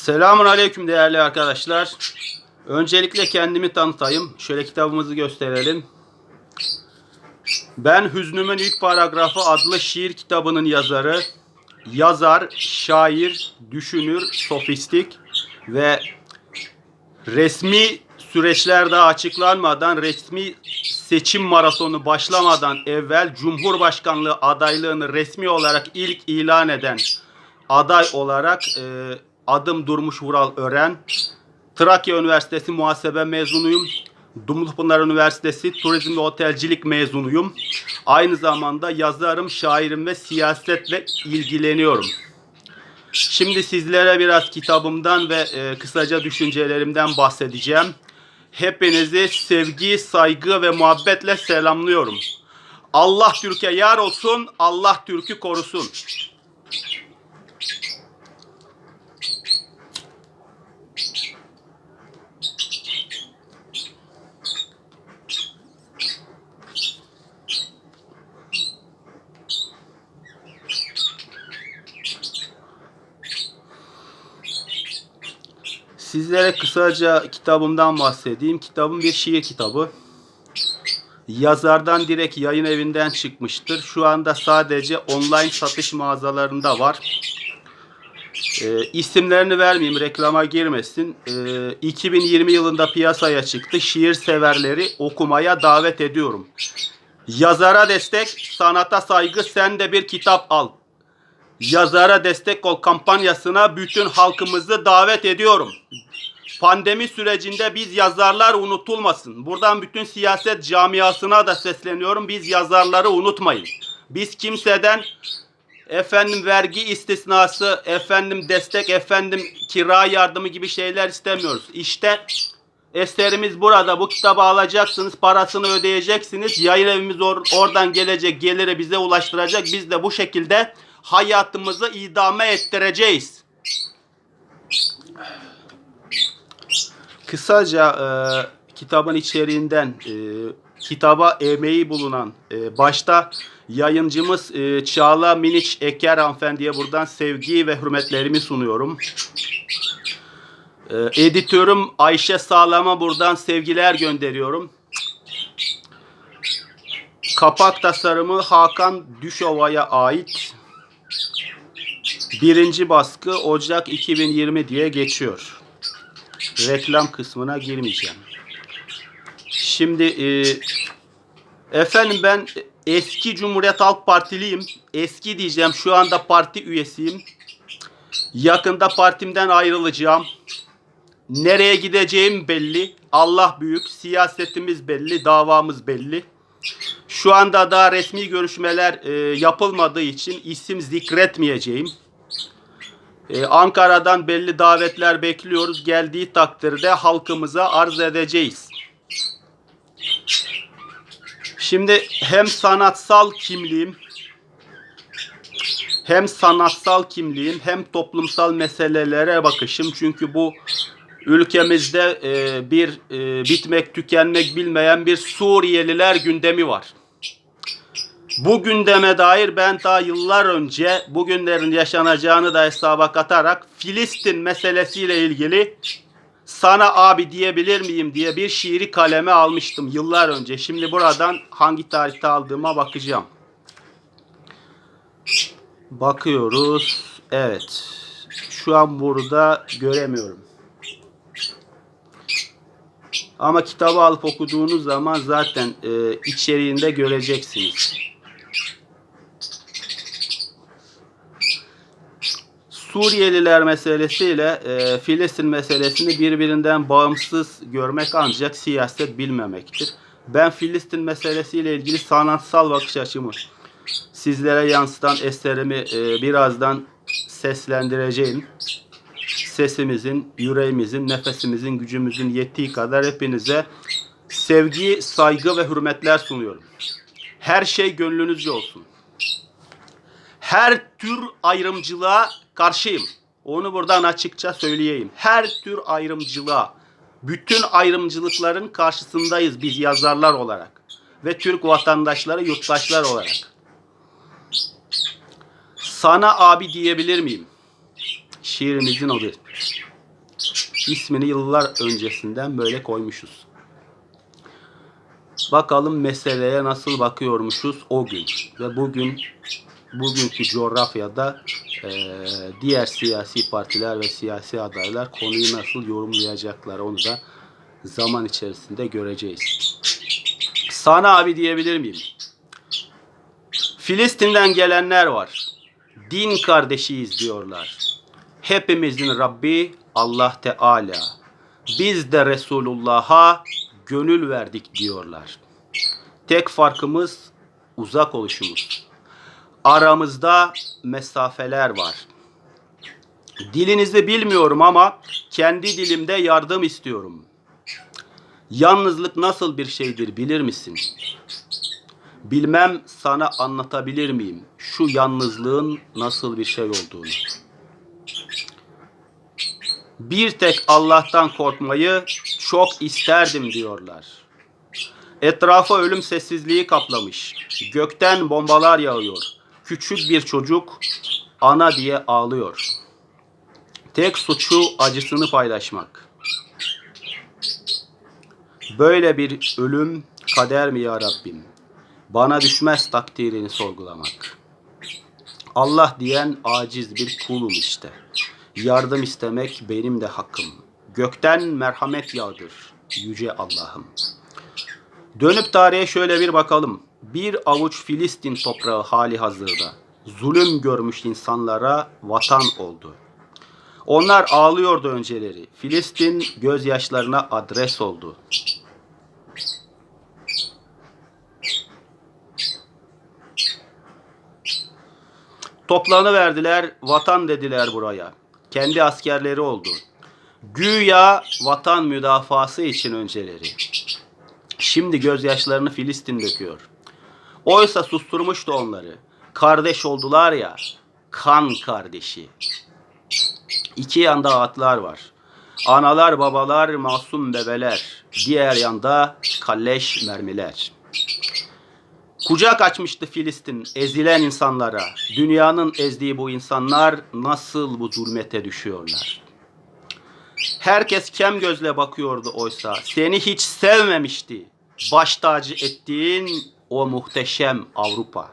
Selamun Aleyküm değerli arkadaşlar. Öncelikle kendimi tanıtayım. Şöyle kitabımızı gösterelim. Ben Hüznümün İlk Paragrafı adlı şiir kitabının yazarı. Yazar, şair, düşünür, sofistik ve resmi süreçler daha açıklanmadan, resmi seçim maratonu başlamadan evvel Cumhurbaşkanlığı adaylığını resmi olarak ilk ilan eden aday olarak e, adım Durmuş Vural Ören. Trakya Üniversitesi muhasebe mezunuyum. Dumlupınar Üniversitesi Turizm ve Otelcilik mezunuyum. Aynı zamanda yazarım, şairim ve siyasetle ilgileniyorum. Şimdi sizlere biraz kitabımdan ve e, kısaca düşüncelerimden bahsedeceğim. Hepinizi sevgi, saygı ve muhabbetle selamlıyorum. Allah Türkiye yar olsun, Allah Türk'ü korusun. Sizlere kısaca kitabımdan bahsedeyim. Kitabım bir şiir kitabı. Yazardan direkt yayın evinden çıkmıştır. Şu anda sadece online satış mağazalarında var. E, isimlerini vermeyeyim, reklama girmesin. E, 2020 yılında piyasaya çıktı. Şiir severleri okumaya davet ediyorum. Yazara destek, sanata saygı, sen de bir kitap al. Yazara destek ol kampanyasına bütün halkımızı davet ediyorum. Pandemi sürecinde biz yazarlar unutulmasın. Buradan bütün siyaset camiasına da sesleniyorum. Biz yazarları unutmayın. Biz kimseden efendim vergi istisnası, efendim destek, efendim kira yardımı gibi şeyler istemiyoruz. İşte eserimiz burada. Bu kitabı alacaksınız, parasını ödeyeceksiniz. Yayın evimiz or- oradan gelecek, geliri bize ulaştıracak. Biz de bu şekilde hayatımızı idame ettireceğiz. Kısaca e, kitabın içeriğinden e, kitaba emeği bulunan e, başta yayıncımız e, Çağla Miniç Eker hanımefendiye buradan sevgi ve hürmetlerimi sunuyorum. E, editörüm Ayşe Sağlam'a buradan sevgiler gönderiyorum. Kapak tasarımı Hakan Düşova'ya ait. Birinci baskı Ocak 2020 diye geçiyor reklam kısmına girmeyeceğim. Şimdi e, efendim ben eski Cumhuriyet Halk Partiliyim. Eski diyeceğim şu anda parti üyesiyim. Yakında partimden ayrılacağım. Nereye gideceğim belli. Allah büyük. Siyasetimiz belli. Davamız belli. Şu anda daha resmi görüşmeler e, yapılmadığı için isim zikretmeyeceğim. Ee, Ankara'dan belli davetler bekliyoruz. Geldiği takdirde halkımıza arz edeceğiz. Şimdi hem sanatsal kimliğim hem sanatsal kimliğim hem toplumsal meselelere bakışım. Çünkü bu ülkemizde e, bir e, bitmek tükenmek bilmeyen bir Suriyeliler gündemi var. Bu gündeme dair ben daha yıllar önce bugünlerin yaşanacağını da hesaba katarak Filistin meselesiyle ilgili sana abi diyebilir miyim diye bir şiiri kaleme almıştım yıllar önce. Şimdi buradan hangi tarihte aldığıma bakacağım. Bakıyoruz. Evet. Şu an burada göremiyorum. Ama kitabı alıp okuduğunuz zaman zaten e, içeriğinde göreceksiniz. Suriyeliler meselesiyle e, Filistin meselesini birbirinden bağımsız görmek ancak siyaset bilmemektir. Ben Filistin meselesiyle ilgili sanatsal bakış açımı sizlere yansıtan eserimi e, birazdan seslendireceğim. Sesimizin, yüreğimizin, nefesimizin, gücümüzün yettiği kadar hepinize sevgi, saygı ve hürmetler sunuyorum. Her şey gönlünüzce olsun her tür ayrımcılığa karşıyım. Onu buradan açıkça söyleyeyim. Her tür ayrımcılığa, bütün ayrımcılıkların karşısındayız biz yazarlar olarak ve Türk vatandaşları, yurttaşlar olarak. Sana abi diyebilir miyim? Şiirimizin adı. ismini yıllar öncesinden böyle koymuşuz. Bakalım meseleye nasıl bakıyormuşuz o gün ve bugün bugünkü coğrafyada eee, diğer siyasi partiler ve siyasi adaylar konuyu nasıl yorumlayacaklar onu da zaman içerisinde göreceğiz. Sana abi diyebilir miyim? Filistin'den gelenler var. Din kardeşiyiz diyorlar. Hepimizin Rabbi Allah Teala. Biz de Resulullah'a gönül verdik diyorlar. Tek farkımız uzak oluşumuz. Aramızda mesafeler var. Dilinizi bilmiyorum ama kendi dilimde yardım istiyorum. Yalnızlık nasıl bir şeydir bilir misin? Bilmem sana anlatabilir miyim şu yalnızlığın nasıl bir şey olduğunu. Bir tek Allah'tan korkmayı çok isterdim diyorlar. Etrafa ölüm sessizliği kaplamış. Gökten bombalar yağıyor. Küçük bir çocuk ana diye ağlıyor. Tek suçu acısını paylaşmak. Böyle bir ölüm kader mi ya Rabbim? Bana düşmez takdirini sorgulamak. Allah diyen aciz bir kulum işte. Yardım istemek benim de hakkım. Gökten merhamet yağdır yüce Allah'ım. Dönüp tarihe şöyle bir bakalım. Bir avuç Filistin toprağı hali hazırda. Zulüm görmüş insanlara vatan oldu. Onlar ağlıyordu önceleri. Filistin gözyaşlarına adres oldu. Toplanı verdiler, vatan dediler buraya. Kendi askerleri oldu. Güya vatan müdafası için önceleri. Şimdi gözyaşlarını Filistin döküyor. Oysa susturmuştu onları. Kardeş oldular ya, kan kardeşi. İki yanda atlar var. Analar, babalar, masum bebeler. Diğer yanda kalleş mermiler. Kucak açmıştı Filistin ezilen insanlara. Dünyanın ezdiği bu insanlar nasıl bu zulmete düşüyorlar? Herkes kem gözle bakıyordu oysa. Seni hiç sevmemişti. Baş tacı ettiğin o muhteşem Avrupa.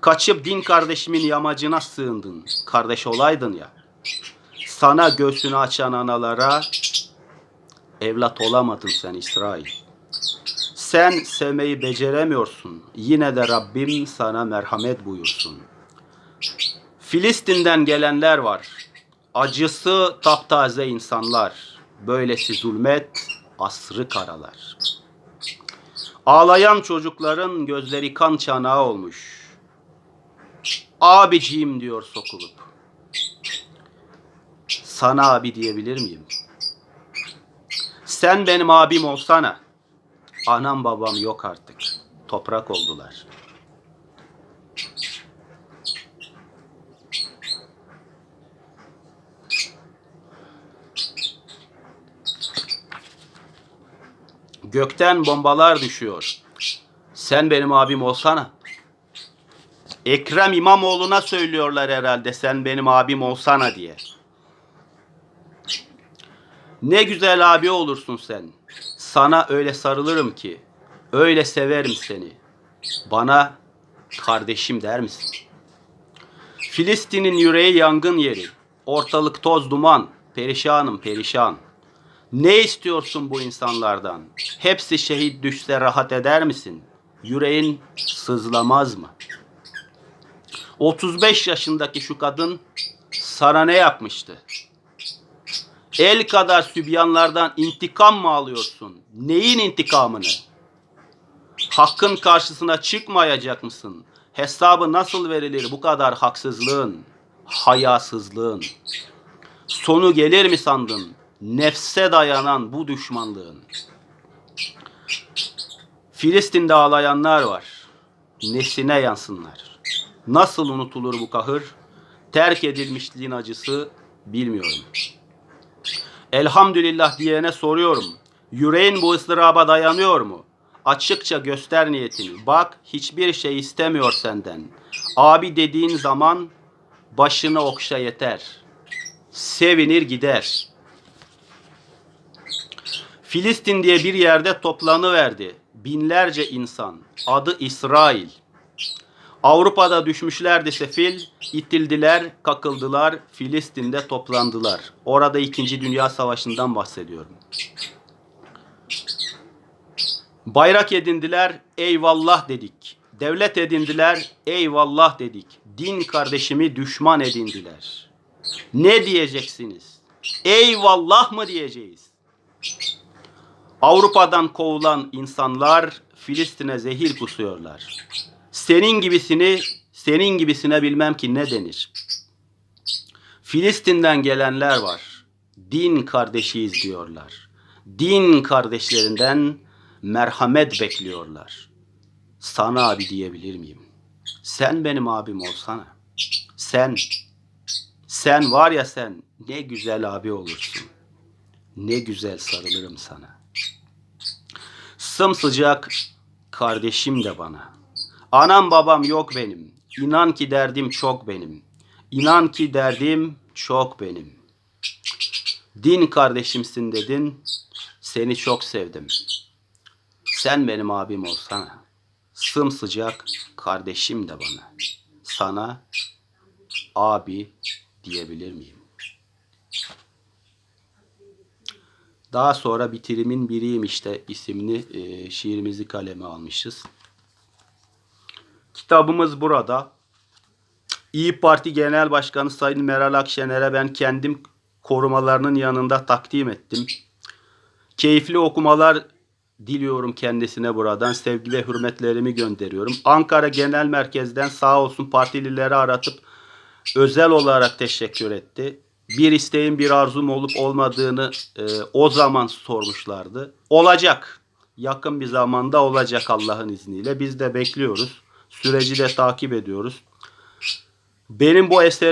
Kaçıp din kardeşimin yamacına sığındın. Kardeş olaydın ya. Sana göğsünü açan analara evlat olamadın sen İsrail. Sen sevmeyi beceremiyorsun. Yine de Rabbim sana merhamet buyursun. Filistin'den gelenler var. Acısı taptaze insanlar. Böylesi zulmet asrı karalar. Ağlayan çocukların gözleri kan çanağı olmuş. Abiciğim diyor sokulup. Sana abi diyebilir miyim? Sen benim abim olsana. Anam babam yok artık. Toprak oldular. Gökten bombalar düşüyor. Sen benim abim olsana. Ekrem İmamoğlu'na söylüyorlar herhalde sen benim abim olsana diye. Ne güzel abi olursun sen. Sana öyle sarılırım ki. Öyle severim seni. Bana kardeşim der misin? Filistin'in yüreği yangın yeri. Ortalık toz duman. Perişanım perişan. Ne istiyorsun bu insanlardan? Hepsi şehit düşse rahat eder misin? Yüreğin sızlamaz mı? 35 yaşındaki şu kadın sana ne yapmıştı? El kadar sübyanlardan intikam mı alıyorsun? Neyin intikamını? Hakkın karşısına çıkmayacak mısın? Hesabı nasıl verilir bu kadar haksızlığın, hayasızlığın? Sonu gelir mi sandın? Nefse dayanan bu düşmanlığın. Filistin'de ağlayanlar var. Nesine yansınlar. Nasıl unutulur bu kahır? Terk edilmişliğin acısı bilmiyorum. Elhamdülillah diyene soruyorum. Yüreğin bu ıstıraba dayanıyor mu? Açıkça göster niyetini. Bak hiçbir şey istemiyor senden. Abi dediğin zaman başını okşa yeter. Sevinir gider. Filistin diye bir yerde toplanıverdi. Binlerce insan. Adı İsrail. Avrupa'da düşmüşlerdi sefil, itildiler, kakıldılar, Filistin'de toplandılar. Orada 2. Dünya Savaşı'ndan bahsediyorum. Bayrak edindiler, eyvallah dedik. Devlet edindiler, eyvallah dedik. Din kardeşimi düşman edindiler. Ne diyeceksiniz? Eyvallah mı diyeceğiz? Avrupa'dan kovulan insanlar Filistin'e zehir kusuyorlar. Senin gibisini, senin gibisine bilmem ki ne denir. Filistin'den gelenler var. Din kardeşiyiz diyorlar. Din kardeşlerinden merhamet bekliyorlar. Sana abi diyebilir miyim? Sen benim abim olsana. Sen, sen var ya sen ne güzel abi olursun. Ne güzel sarılırım sana. Sımsıcak kardeşim de bana. Anam babam yok benim. İnan ki derdim çok benim. İnan ki derdim çok benim. Din kardeşimsin dedin. Seni çok sevdim. Sen benim abim olsana. Sımsıcak kardeşim de bana. Sana abi diyebilir miyim? Daha sonra bitirimin biriyim işte isimli e, şiirimizi kaleme almışız. Kitabımız burada. İyi Parti Genel Başkanı Sayın Meral Akşener'e ben kendim korumalarının yanında takdim ettim. Keyifli okumalar diliyorum kendisine buradan. Sevgi ve hürmetlerimi gönderiyorum. Ankara Genel Merkez'den sağ olsun partilileri aratıp özel olarak teşekkür etti. Bir isteğim bir arzum olup olmadığını e, o zaman sormuşlardı. Olacak. Yakın bir zamanda olacak Allah'ın izniyle. Biz de bekliyoruz. Süreci de takip ediyoruz. Benim bu eser